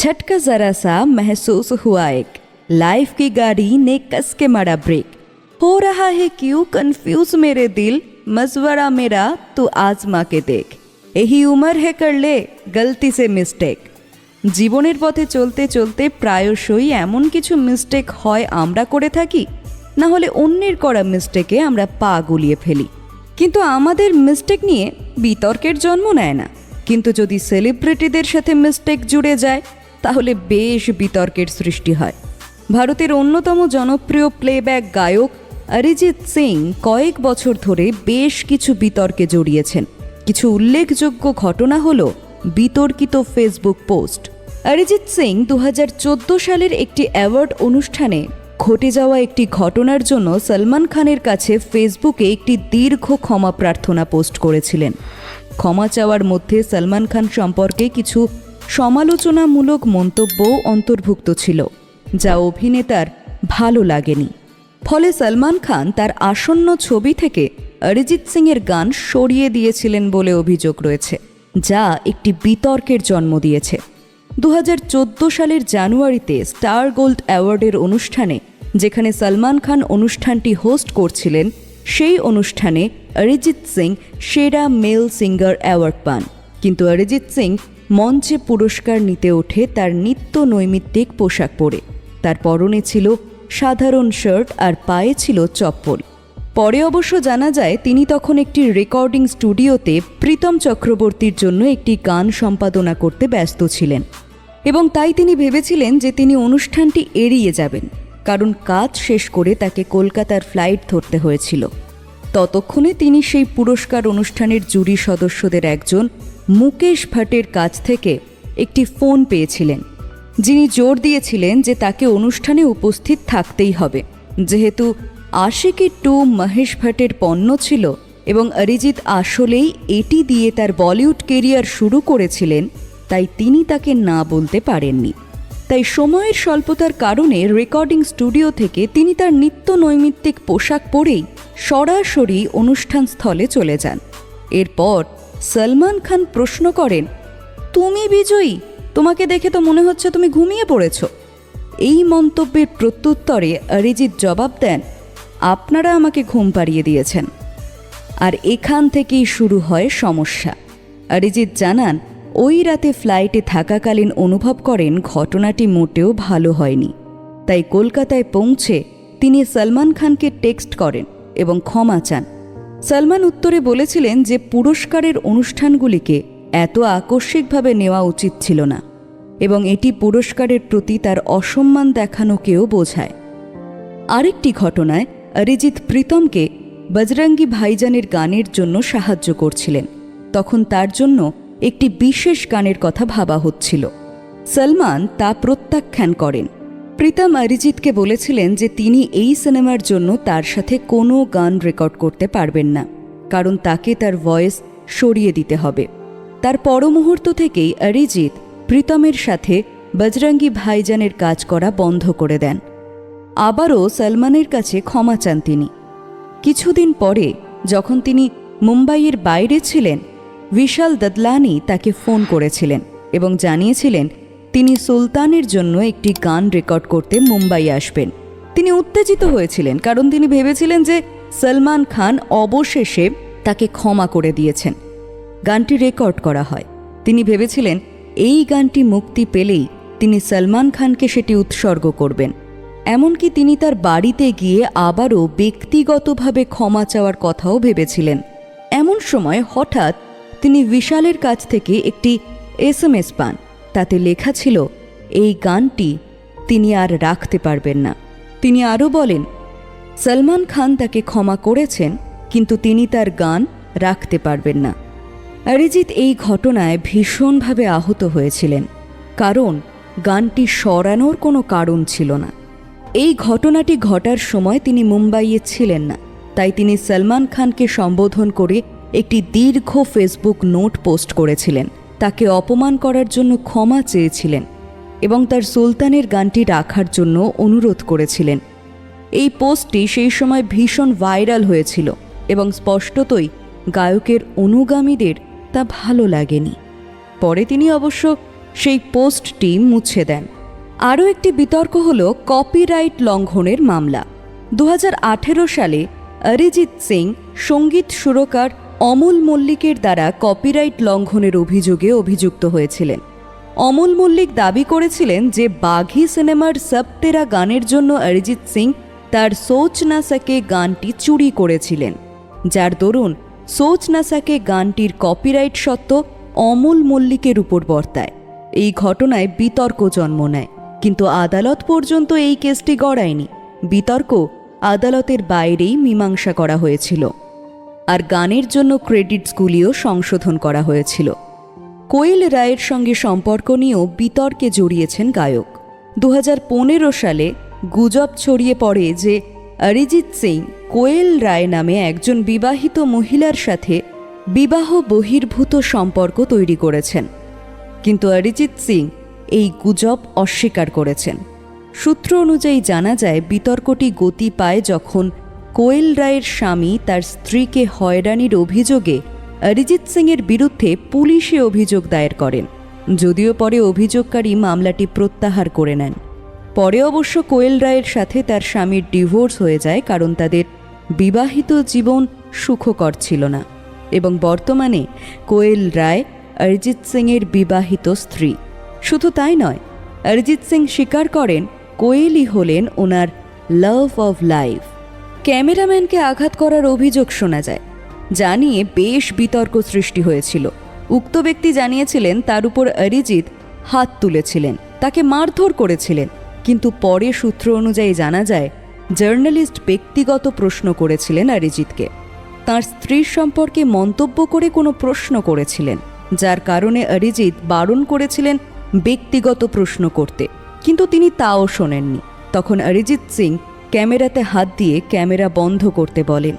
झटका जरा सा महसूस हुआ एक लाइफ की गाड़ी ने कस के मारा ब्रेक हो रहा है क्यों कंफ्यूज मेरे दिल मजवरा मेरा तू आजमा के देख यही उम्र है कर ले गलती से मिस्टेक জীবনের পথে চলতে চলতে প্রায়শই এমন কিছু মিস্টেক হয় আমরা করে থাকি না হলে অন্যের করা মিস্টেকে আমরা পা গুলিয়ে ফেলি কিন্তু আমাদের মিস্টেক নিয়ে বিতর্কের জন্ম নেয় না কিন্তু যদি সেলিব্রিটিদের সাথে মিস্টেক জুড়ে যায় তাহলে বেশ বিতর্কের সৃষ্টি হয়। ভারতের অন্যতম জনপ্রিয় প্লেব্যাক গায়ক অরিজিৎ সিং কয়েক বছর ধরে বেশ কিছু বিতর্কে জড়িয়েছেন। কিছু উল্লেখযোগ্য ঘটনা হল বিতর্কিত ফেসবুক পোস্ট অরিজিৎ সিং দু হাজার চোদ্দ সালের একটি অ্যাওয়ার্ড অনুষ্ঠানে ঘটে যাওয়া একটি ঘটনার জন্য সলমান খানের কাছে ফেসবুকে একটি দীর্ঘ ক্ষমা প্রার্থনা পোস্ট করেছিলেন। ক্ষমা চাওয়ার মধ্যে সলমান খান সম্পর্কে কিছু সমালোচনামূলক মন্তব্যও অন্তর্ভুক্ত ছিল, যা অভিনেতার ভালো লাগেনি। ফলে সলমান খান তার আসন্ন ছবি থেকে অরিজিৎ সিংয়ের গান সরিয়ে দিয়েছিলেন বলে অভিযোগ রয়েছে, যা একটি বিতর্কের জন্ম দিয়েছে। দু হাজার চোদ্দ সালের জানুয়ারিতে স্টার গোল্ড অ্যাওয়ার্ডের অনুষ্ঠানে, যেখানে সলমান খান অনুষ্ঠানটি হোস্ট করছিলেন, সেই অনুষ্ঠানে অরিজিৎ সিং সেরা মেল সিঙ্গার অ্যাওয়ার্ড পান। কিন্তু অরিজিৎ সিং মঞ্চে পুরস্কার নিতে ওঠে তার নিত্য নৈমিত্তিক পোশাক পরে। তার পরনে ছিল সাধারণ শার্ট আর পায়ে ছিল চপ্পল। পরে অবশ্য জানা যায়, তিনি তখন একটি রেকর্ডিং স্টুডিওতে প্রীতম চক্রবর্তীর জন্য একটি গান সম্পাদনা করতে ব্যস্ত ছিলেন। এবং তাই তিনি ভেবেছিলেন যে তিনি অনুষ্ঠানটি এড়িয়ে যাবেন, কারণ কাজ শেষ করে তাকে কলকাতার ফ্লাইট ধরতে হয়েছিল। ততক্ষণে তিনি সেই পুরস্কার অনুষ্ঠানের জুরি সদস্যদের একজন মুকেশ ভাটের কাছ থেকে একটি ফোন পেয়েছিলেন। যিনি জোর দিয়েছিলেন যে তাকে অনুষ্ঠানে উপস্থিত থাকতেই হবে। যেহেতু আশিকি টু মহেশ ভাটের পণ্য ছিল এবং অরিজিৎ আসলেই এটি দিয়ে তার বলিউড কেরিয়ার শুরু করেছিলেন, তাই তিনি তাকে না বলতে পারেননি। তাই সময়ের স্বল্পতার কারণে রেকর্ডিং স্টুডিও থেকে তিনি তার নিত্য নৈমিত্তিক পোশাক পরেই সরাসরি অনুষ্ঠান স্থলে চলে যান। এরপর সলমান খান প্রশ্ন করেন, তুমি বিজয়ী? তোমাকে দেখে তো মনে হচ্ছে তুমি ঘুমিয়ে পড়েছ। এই মন্তব্যের প্রত্যুত্তরে অরিজিৎ জবাব দেন, আপনারা আমাকে ঘুম পাড়িয়ে দিয়েছেন। আর এখান থেকেই শুরু হয় সমস্যা। অরিজিৎ জানান, ওই রাতে ফ্লাইটে থাকাকালীন অনুভব করেন ঘটনাটি মোটেও ভালো হয়নি। তাই কলকাতায় পৌঁছে তিনি সলমান খানকে টেক্সট করেন এবং ক্ষমা চান। সলমান উত্তরে বলেছিলেন যে পুরস্কারের অনুষ্ঠানগুলিকে এত আকস্মিকভাবে নেওয়া উচিত ছিল না এবং এটি পুরস্কারের প্রতি তার অসম্মান দেখানোকেও বোঝায়। আরেকটি ঘটনায় অরিজিৎ প্রীতমকে বজরঙ্গি ভাইজানের গানের জন্য সাহায্য করছিলেন। তখন তার জন্য একটি বিশেষ গানের কথা ভাবা হচ্ছিল। সলমান তা প্রত্যাখ্যান করেন। প্রীতম অরিজিৎকে বলেছিলেন যে তিনি এই সিনেমার জন্য তার সাথে কোনো গান রেকর্ড করতে পারবেন না, কারণ তাকে তার ভয়েস সরিয়ে দিতে হবে। তার পর মুহূর্ত থেকেই অরিজিৎ প্রীতমের সাথে বজরঙ্গি ভাইজানের কাজ করা বন্ধ করে দেন। আবারও সলমানের কাছে ক্ষমা চান তিনি। কিছুদিন পরে যখন তিনি মুম্বাইয়ের বাইরে ছিলেন, বিশাল দদলানি তাকে ফোন করেছিলেন এবং জানিয়েছিলেন তিনি সুলতানের জন্য একটি গান রেকর্ড করতে মুম্বাই আসবেন। তিনি উত্তেজিত হয়েছিলেন, কারণ তিনি ভেবেছিলেন যে সলমান খান অবশেষে তাকে ক্ষমা করে দিয়েছেন। গানটি রেকর্ড করা হয়। তিনি ভেবেছিলেন, এই গানটি মুক্তি পেলেই তিনি সলমান খানকে সেটি উৎসর্গ করবেন। এমনকি তিনি তার বাড়িতে গিয়ে আবারও ব্যক্তিগতভাবে ক্ষমা চাওয়ার কথাও ভেবেছিলেন। এমন সময় হঠাৎ তিনি বিশালের কাছ থেকে একটি এস পান। তাতে লেখা ছিল, এই গানটি তিনি আর রাখতে পারবেন না। তিনি আরও বলেন, সলমান খান তাকে ক্ষমা করেছেন, কিন্তু তিনি তার গান রাখতে পারবেন না। অরিজিৎ এই ঘটনায় ভীষণভাবে আহত হয়েছিলেন, কারণ গানটি সরানোর কোনো কারণ ছিল না। এই ঘটনাটি ঘটার সময় তিনি মুম্বাইয়ে ছিলেন না, তাই তিনি সলমান খানকে সম্বোধন করে একটি দীর্ঘ ফেসবুক নোট পোস্ট করেছিলেন। তাকে অপমান করার জন্য ক্ষমা চেয়েছিলেন এবং তার সুলতানের গানটি রাখার জন্য অনুরোধ করেছিলেন। এই পোস্টটি সেই সময় ভীষণ ভাইরাল হয়েছিল এবং স্পষ্টতই গায়কের অনুগামীদের তা ভালো লাগেনি। পরে তিনি অবশ্য সেই পোস্টটি মুছে দেন। আরও একটি বিতর্ক হল কপিরাইট লঙ্ঘনের মামলা। দু হাজার আঠেরো সালে অরিজিৎ সিং সংগীত সুরকার অমল মল্লিকের দ্বারা কপিরাইট লঙ্ঘনের অভিযোগে অভিযুক্ত হয়েছিলেন। অমল মল্লিক দাবি করেছিলেন যে বাঘি সিনেমার সবতেরা গানের জন্য অরিজিৎ সিং তার সোচ নাসাকে গানটি চুরি করেছিলেন। যার দরুন সোচ নাসাকে গানটির কপিরাইট সত্ত্ব অমল মল্লিকের উপর বর্তায়। এই ঘটনায় বিতর্ক জন্ম নেয়। কিন্তু আদালত পর্যন্ত এই কেসটি গড়ায়নি। বিতর্ক আদালতের বাইরেই মীমাংসা করা হয়েছিল। আর গানের জন্য ক্রেডিটসগুলিও সংশোধন করা হয়েছিল। কোয়েল রায়ের সঙ্গে সম্পর্ক নিয়েও বিতর্কে জড়িয়েছেন গায়ক। দু হাজার পনেরো সালে গুজব ছড়িয়ে পড়ে যে অরিজিৎ সিং কোয়েল রায় নামে একজন বিবাহিত মহিলার সাথে বিবাহ বহির্ভূত সম্পর্ক তৈরি করেছেন। কিন্তু অরিজিৎ সিং এই গুজব অস্বীকার করেছেন। সূত্র অনুযায়ী জানা যায়, বিতর্কটি গতি পায় যখন কোয়েল রায়ের স্বামী তার স্ত্রীকে হয়রানির অভিযোগে অরিজিৎ সিংয়ের বিরুদ্ধে পুলিশে অভিযোগ দায়ের করেন। যদিও পরে অভিযোগকারী মামলাটি প্রত্যাহার করে নেন। পরে অবশ্য কোয়েল রায়ের সাথে তার স্বামীর ডিভোর্স হয়ে যায় কারণ তাদের বিবাহিত জীবন সুখকর ছিল না এবং বর্তমানে কোয়েল রায় অরিজিৎ সিংয়ের বিবাহিত স্ত্রী। শুধু তাই নয়, অরিজিৎ সিং স্বীকার করেন কোয়েলই হলেন ওনার লাভ অফ লাইফ। ক্যামেরাম্যানকে আঘাত করার অভিযোগ শোনা যায়, যা নিয়ে বেশ বিতর্ক সৃষ্টি হয়েছিল। উক্ত ব্যক্তি জানিয়েছিলেন, তার উপর অরিজিৎ হাত তুলেছিলেন, তাকে মারধর করেছিলেন, কিন্তু পরে সূত্র অনুযায়ী জানা যায়, জার্নালিস্ট ব্যক্তিগত প্রশ্ন করেছিলেন অরিজিৎকে। তার স্ত্রীর সম্পর্কে মন্তব্য করে কোনো প্রশ্ন করেছিলেন, যার কারণে অরিজিৎ বারণ করেছিলেন ব্যক্তিগত প্রশ্ন করতে, কিন্তু তিনি তাও শোনেননি। তখন অরিজিৎ সিং ক্যামেরাতে হাত দিয়ে ক্যামেরা বন্ধ করতে বলেন।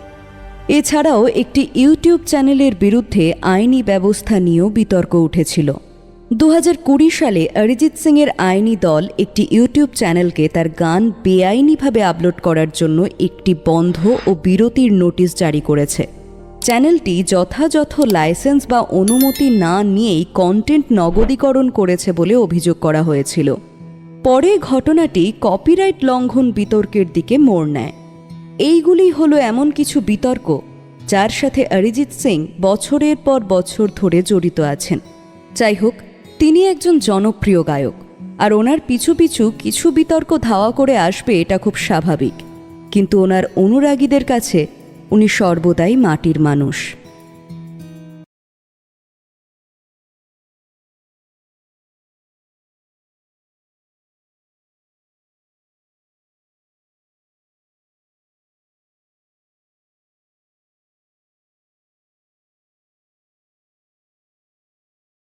এছাড়াও একটি ইউটিউব চ্যানেলের বিরুদ্ধে আইনি ব্যবস্থা নিয়েও বিতর্ক উঠেছিল। দু হাজার কুড়ি সালে অরিজিৎ সিংয়ের আইনি দল একটি ইউটিউব চ্যানেলকে তার গান বেআইনিভাবে আপলোড করার জন্য একটি বন্ধ ও বিরতির নোটিশ জারি করেছে। চ্যানেলটি যথাযথ লাইসেন্স বা অনুমতি না নিয়েই কন্টেন্ট নগদীকরণ করেছে বলে অভিযোগ করা হয়েছিল। পরে ঘটনাটি কপিরাইট লঙ্ঘন বিতর্কের দিকে মোড় নেয়। এইগুলি হলো এমন কিছু বিতর্ক যার সাথে অরিজিৎ সিং বছরের পর বছর ধরে জড়িত আছেন। যাই হোক তিনি একজন জনপ্রিয় গায়ক আর ওনার পিছু পিছু কিছু বিতর্ক ধাওয়া করে আসবে এটা খুব স্বাভাবিক। কিন্তু ওনার অনুরাগীদের কাছে উনি সর্বদাই মাটির মানুষ।